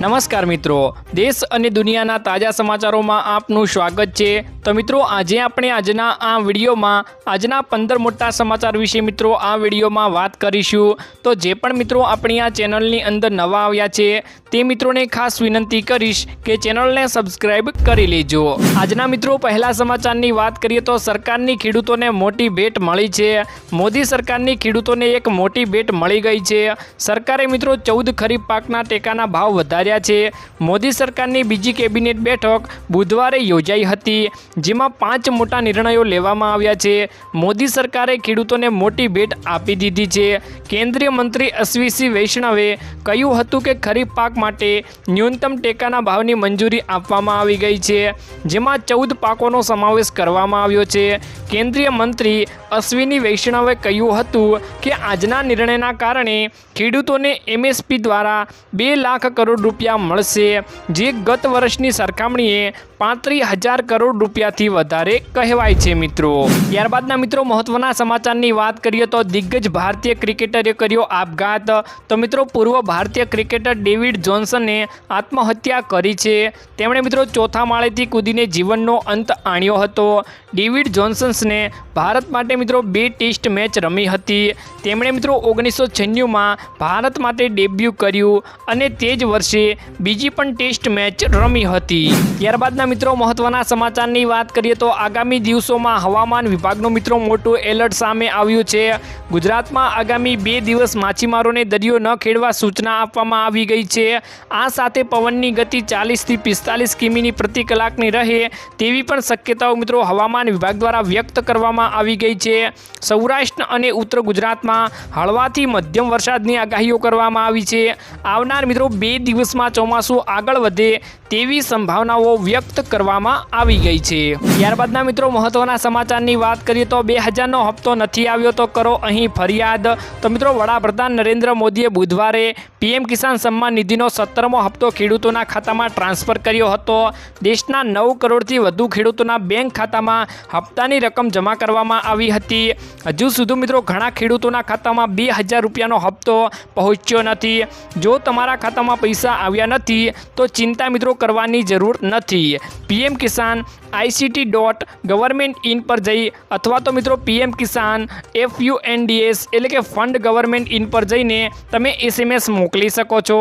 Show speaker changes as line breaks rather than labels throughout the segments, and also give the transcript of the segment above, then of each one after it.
નમસ્કાર મિત્રો. દેશ અને દુનિયાના તાજા સમાચારોમાં આપનું સ્વાગત છે. તો મિત્રો, આજે આપણે આજના આ વિડીયોમાં, આજના પંદર મોટા સમાચાર વિશે મિત્રો આ વિડીયોમાં વાત કરીશું. તો જે પણ મિત્રો આપણી આ ચેનલની અંદર નવા આવ્યા છે, તે મિત્રોને ખાસ વિનંતી કરીશ કે ચેનલને સબસ્ક્રાઈબ કરી લેજો. આજના મિત્રો, પહેલા સમાચારની વાત કરીએ તો સરકારની ખેડૂતોને મોટી ભેટ મળી છે. મોદી સરકારની ખેડૂતોને એક મોટી ભેટ મળી ગઈ છે. સરકારે મિત્રો ચૌદ ખરીફ પાકના ટેકાના ભાવ વધાર્યા છે. મોદી સરકારની બીજી કેબિનેટ બેઠક બુધવારે યોજાઈ હતી, જેમાં પાંચ મોટા નિર્ણયો લેવામાં આવ્યા છે. મોદી સરકારે ખેડૂતોને મોટી ભેટ આપી દીધી છે. કેન્દ્રીય મંત્રી અશ્વિસિંહ વૈષ્ણવે કહ્યું હતું કે ખરીફ પાક માટે ન્યૂનતમ ટેકાના ભાવની મંજૂરી આપવામાં આવી ગઈ છે, જેમાં ચૌદ પાકોનો સમાવેશ કરવામાં આવ્યો છે. કેન્દ્રીય મંત્રી અશ્વિની વૈષ્ણવે કહ્યું હતું કે આજના નિર્ણયના કારણે ખેડૂતોને એમએસપી દ્વારા બે લાખ કરોડ રૂપિયા મળશે. જે ગત વર્ષની સરખામણીએ પાંત્રીસ હજાર કરોડ રૂપિયાથી વધારે કહેવાય છે, મિત્રો. ત્યારબાદના મિત્રો, મહત્વના સમાચારની વાત કરીએ તો દિગ્ગજ ભારતીય ક્રિકેટરે કર્યો આપઘાત. તો મિત્રો, પૂર્વ ભારતીય ક્રિકેટર ડેવિડ જોન્સને આત્મહત્યા કરી છે. તેમણે મિત્રો ચોથા માળેથી કૂદીને જીવનનો અંત આણ્યો હતો. ડેવિડ જોન્સન્સને ભારત માટે મિત્રો બે ટેસ્ટ મેચ રમી હતી. તેમણે મિત્રો ઓગણીસો છન્નુંમાં ભારત માટે ડેબ્યુ કર્યું અને તે જ વર્ષે બીજી પણ ટેસ્ટ મેચ રમી હતી. ત્યારબાદના મિત્રો, મહત્વના સમાચારની વાત કરીએ તો આગામી દિવસોમાં હવામાન વિભાગનો મિત્રો, મોટું એલર્ટ સામે આવ્યું છે. ગુજરાતમાં આગામી બે દિવસ માછીમારોને દરિયો ન ખેડવા સૂચના આપવામાં આવી ગઈ છે. આ સાથે પવનની ગતિ ચાલીસથી પિસ્તાલીસ કિમીની પ્રતિ કલાકની રહે તેવી પણ શક્યતાઓ મિત્રો, હવામાન વિભાગ દ્વારા વ્યક્ત કરવામાં આવી ગઈ છે. સૌરાષ્ટ્ર અને ઉત્તર ગુજરાતમાં હળવાથી મધ્યમ વરસાદની આગાહીઓ કરવામાં આવી છે. આવનાર મિત્રો, બે દિવસમાં ચોમાસું આગળ વધે તેવી સંભાવનાઓ વ્યક્ત કરવામાં આવી ગઈ છે. ત્યારબાદના મિત્રો મહત્વના સમાચારની વાત કરીએ તો બે હજારનો હપ્તો નથી આવ્યો તો કરો અહીં ફરિયાદ. તો મિત્રો વડાપ્રધાન નરેન્દ્ર મોદીએ બુધવારે પીએમ કિસાન સન્માન નિધિનો સત્તરમો હપ્તો ખેડૂતોના ખાતામાં ટ્રાન્સફર કર્યો હતો. દેશના નવ કરોડથી વધુ ખેડૂતોના બેંક ખાતામાં હપ્તાની રકમ જમા કરવામાં આવી હતી. હજુ સુધી મિત્રો ઘણા ખેડૂતોના ખાતામાં બે હજાર રૂપિયાનો હપ્તો પહોંચ્યો નથી. જો તમારા ખાતામાં પૈસા આવ્યા નથી, તો ચિંતા મિત્રો કરવાની જરૂર નથી. PM Kisan ICT dot government in પર જઈ અથવા તો મિત્રો PM Kisan F U N DS એટલે કે ફંડ ગવર્મેન્ટ ઇન પર જઈને તમે એસએમએસ મોકલી શકો છો.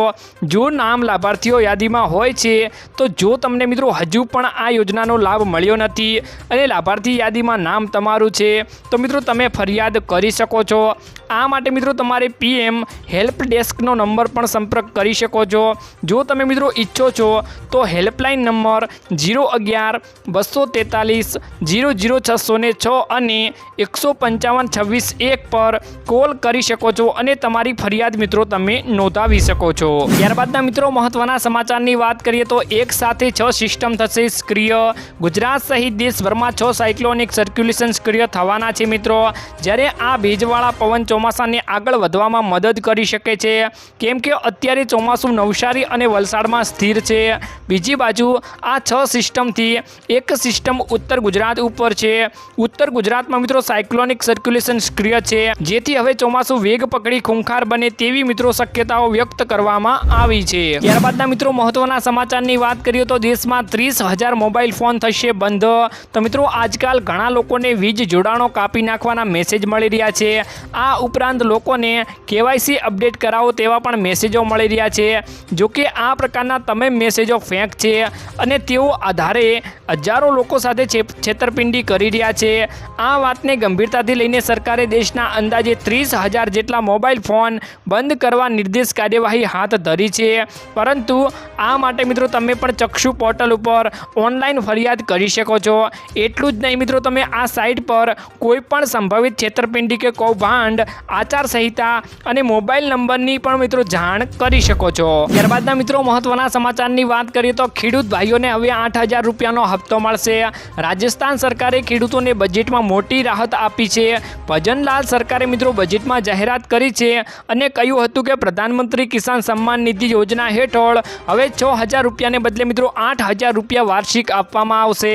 જો નામ લાભાર્થીઓ યાદીમાં હોય છે, તો જો તમને મિત્રો હજુ પણ આ યોજનાનો લાભ મળ્યો નથી અને લાભાર્થી યાદીમાં નામ તમારું છે, તો મિત્રો તમે ફરિયાદ કરી શકો છો. આ માટે મિત્રો તમારે પીએમ હેલ્પ ડેસ્કનો નંબર પણ સંપર્ક કરી શકો છો. જો તમે મિત્રો ઈચ્છો છો, તો હેલ્પલાઇન નંબર જીરો અગિયાર, બસો તેતાલીસ, જીરો જીરો છસો ને છ અને એકસો પંચાવન છવ્વીસ એક પર કોલ કરી શકો છો અને તમારી ફરિયાદ મિત્રો તમે નોંધાવી શકો છો. ત્યારબાદના મિત્રો મહત્વના સમાચારની વાત કરીએ તો એક સાથે છ સિસ્ટમ થશે સક્રિય. ગુજરાત સહિત દેશભરમાં છ સાયક્લોનિક સર્ક્યુલેશન સક્રિય થવાના છે મિત્રો. જ્યારે આ ભેજવાળા પવન ચોમાસાને આગળ વધવામાં મદદ કરી શકે છે. કેમ કે અત્યારે ચોમાસું નવસારી અને વલસાડમાં સ્થિર છે. બીજી બાજુ આ છ સિસ્ટમથી એક સિસ્ટમ ઉત્તર ગુજરાત ઉપર છે. ઉત્તર ગુજરાતમાં મિત્રો સાયક્લોનિક સર્ક્યુલેશન સક્રિય છે, જેથી હવે ચોમાસું વેગ પકડી ખૂંખાર બને તેવી મિત્રો શક્યતાઓ વ્યક્ત કરવામાં આવી છે. ત્યારબાદના મિત્રો મહત્વના સમાચારની વાત કરીએ તો દેશમાં ત્રીસ હજાર મોબાઈલ ફોન થશે બંધ. તો મિત્રો આજકાલ ઘણા લોકોને વીજ જોડાણો કાપી નાખવાના મેસેજ મળી રહ્યા છે. આ ઉપરાંત લોકોને કેવાયસી અપડેટ કરાવો તેવા પણ મેસેજો મળી રહ્યા છે. જોકે આ પ્રકારના તમામ મેસેજો ફેંક છે અને તેઓ આધારે હજારો લોકો સાથે છેતરપિંડી કરી રહ્યા છે. આ વાતને ગંભીરતાથી લઈને સરકારે દેશના અંદાજે ત્રીસ હજાર જેટલા મોબાઈલ ફોન બંધ કરવા નિર્દેશ કાર્યવાહી હાથ ધરી છે. પરંતુ આ માટે મિત્રો તમે પણ ચક્ષુ પોર્ટલ ઉપર ઓનલાઈન ફરિયાદ કરી શકો છો. એટલું જ નહીં મિત્રો તમે આ સાઇટ પર કોઈપણ સંભવિત છેતરપિંડી કે કૌભાંડ આચારસંહિતા અને મોબાઈલ નંબરની પણ મિત્રો જાણ કરી શકો છો. ત્યારબાદના મિત્રો મહત્વના સમાચારની વાત કરીએ તો ખેડૂત ભાઈઓને હવે આઠ હજાર રૂપિયાનો હપ્તો મળશે. રાજસ્થાન સરકારે ખેડૂતોને બજેટમાં મોટી રાહત આપી છે. ભજનલાલ સરકારે મિત્રો બજેટમાં જાહેરાત કરી છે અને કહ્યું હતું કે પ્રધાનમંત્રી કિસાન સન્માન નિધિ યોજના હેઠળ હવે છ હજાર રૂપિયાને બદલે મિત્રો આઠ હજાર રૂપિયા વાર્ષિક આપવામાં આવશે.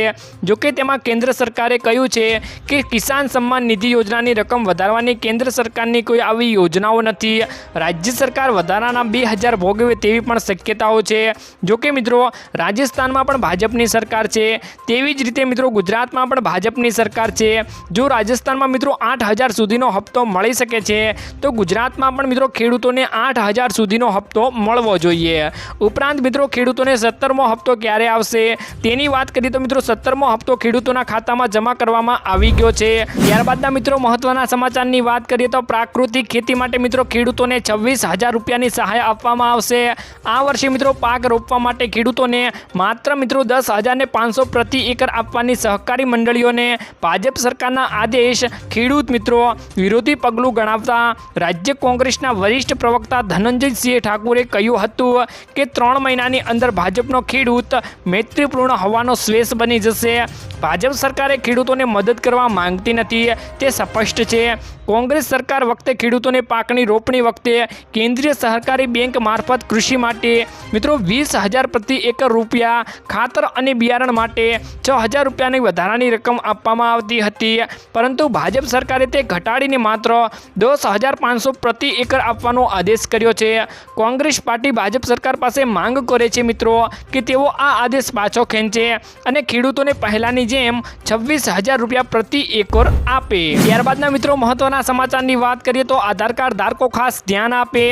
જોકે તેમાં કેન્દ્ર સરકારે કહ્યું છે કે કિસાન સન્માન નિધિ યોજનાની રકમ વધારવાની કેન્દ્ર સરકારની કોઈ આવી યોજનાઓ નથી. રાજ્ય સરકાર વધારાના બે હજાર ભોગવે તેવી પણ શક્યતાઓ છે. જોકે મિત્રો રાજસ્થાનમાં પણ ભાજપની સરકાર છે. તેવી જ રીતે મિત્રો ગુજરાતમાં પણ ભાજપની સરકાર છે. જો રાજસ્થાનમાં મિત્રો આઠ હજાર સુધીનો હપ્તો મળી શકે છે, તો ગુજરાતમાં પણ મિત્રો ખેડૂતોને આઠ હજાર સુધીનો હપ્તો મળવો જોઈએ. ઉપરાંત મિત્રો ખેડૂતોને સત્તરમો હપ્તો ક્યારે આવશે? તેની વાત કરીએ તો મિત્રો સત્તરમો હપ્તો ખેડૂતોના ખાતામાં જમા કરવામાં આવી ગયો છે. ત્યારબાદના મિત્રો મહત્વના સમાચારની વાત કરીએ તો પ્રાકૃતિક ખેતી માટે મિત્રો ખેડૂતોને છવ્વીસ હજાર રૂપિયાની સહાય આપવામાં આવશે. આ વર્ષે મિત્રો પાક રોપવા માટે ખેડૂતોને માત્ર મિત્રો દસ હજારને પાંચસો પ્રતિ એકર આપવાની સહકારી મંડળીઓને ભાજપ સરકારના આદેશ ખેડૂત મિત્રો વિરોધી પગલું ગણાવતા રાજ્ય કોંગ્રેસના વરિષ્ઠ પ્રવક્તા ધનંજયસિંહ ઠાકુરે કહ્યું હતું કે ત્રણ મહિનાની અંદર ભાજપનો ખેડૂત મૈત્રીપૂર્ણ હોવાનો શ્વેસ બની જશે. ભાજપ સરકારે ખેડૂતોને મદદ કરવા માંગતી નથી. તે સ્પષ્ટ છે. કોંગ્રેસ સરકાર વખતે ખેડૂતોને પાકની રોપણી વખતે કેન્દ્રીય સહકારી બેંક મારફત કૃષિ માટે મિત્રો વીસ હજાર પ્રતિ એકર રૂપિયા ખાતર અને બિયારણ માટે છ હજાર રૂપિયાની વધારાની રકમ આપવામાં આવતી હતી. પરંતુ ભાજપ સરકારે તે ઘટાડીને માત્ર દસ હજાર પાંચસો પ્રતિ એકર આપવાનો આદેશ કર્યો છે. કોંગ્રેસ પાર્ટી ભાજપ સરકાર પાસે માંગ કરે છે મિત્રો કે તેઓ આ આદેશ પાછો ખેંચે અને ખેડૂતોને પહેલાંની જેમ છવ્વીસ હજાર રૂપિયા પ્રતિ એકર આપે. ત્યારબાદના મિત્રો મહત્વના સમાચારની વાત કરીએ તો આધાર કાર્ડ ધારકો ખાસ ધ્યાન આપે.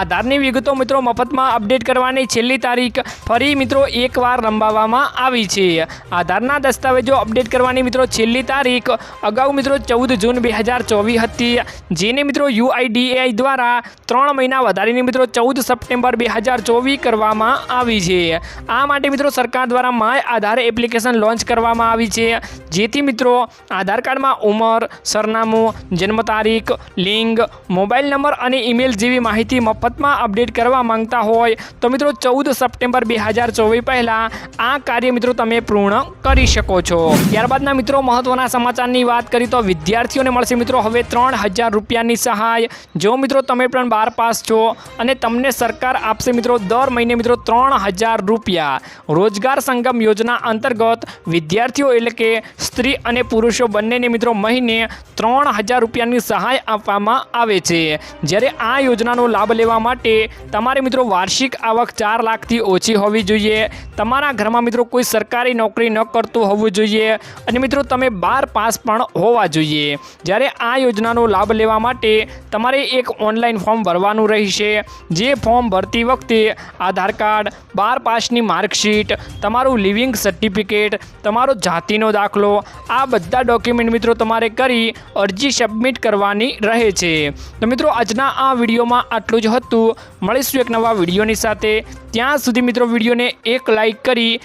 આધારની વિગતો મિત્રો મફતમાં અપડેટ કરવાની છેલ્લી તારીખ ફરી મિત્રો એકવાર લંબાવવામાં આવી છે. આધારના દસ્તાવેજો અપડેટ કરવાની મિત્રો છેલ્લી તારીખ અગાઉ મિત્રો ચૌદ જૂન બે હજાર ચોવીસ હતી, જેને મિત્રો યુઆઈડીએઆઈ દ્વારા ત્રણ મહિના વધારીને મિત્રો ચૌદ સપ્ટેમ્બર બે હજાર ચોવીસ કરવામાં આવી છે. આ માટે મિત્રો સરકાર દ્વારા માય આધાર એપ્લિકેશન લોન્ચ કરવામાં આવી છે. જેથી મિત્રો આધાર કાર્ડમાં ઉંમર, સરનામું, જન્મ તારીખ, લિંગ, મોબાઈલ નંબર અને ઈમેલ જેવી માહિતી મફતમાં અપડેટ કરવા માંગતા હોય, તો મિત્રો ચૌદ સપ્ટેમ્બર બે હજાર ચોવીસ પહેલાં આ કાર્ય મિત્રો તમે પૂર્ણ કરી શકો છો. ત્યારબાદના મિત્રો મહત્વના સમાચારની વાત કરી તો વિદ્યાર્થીઓને મળશે મિત્રો હવે ત્રણ હજાર રૂપિયાની સહાય. જો મિત્રો તમે પણ બાર પાસ છો અને તમને સરકાર આપશે મિત્રો દર મહિને મિત્રો ત્રણ હજાર રૂપિયા. રોજગાર સંગમ યોજના અંતર્ગત વિદ્યાર્થીઓ એટલે કે સ્ત્રી અને પુરુષો બંનેને મિત્રો મહિને ત્રણ હજાર રૂપિયાની સહાય આપવામાં આવે છે. જ્યારે આ યોજનાનો લાભ લેવા માટે તમારે મિત્રો વાર્ષિક આવક ચાર લાખથી ઓછી હોવી જોઈએ. તમારા ઘરમાં મિત્રો, કોઈ સરકારી નોકરી ન કરતું હોવું જોઈએ અને મિત્રો, તમે બાર પાસ પણ હોવા જોઈએ. જ્યારે આ યોજનાનો લાભ લેવા માટે તમારે એક ઓનલાઈન ફોર્મ ભરવાનું રહેશે. જે ફોર્મ ભરતી વખતે આધાર કાર્ડ, બાર પાસની માર્કશીટ, તમારું લિવિંગ સર્ટિફિકેટ, તમારો જાતિનો દાખલો, આ બધા ડોક્યુમેન્ટ મિત્રો તમારે કરી અરજી સબમિટ કરવાની રહે છે. તો મિત્રો, આજના આ વિડીયોમાં આટલું જ હતું. મળીશું એક નવા વિડીયોની સાથે. ત્યાં સુધી મિત્રો, વિડીયોને એક લાઈક કરી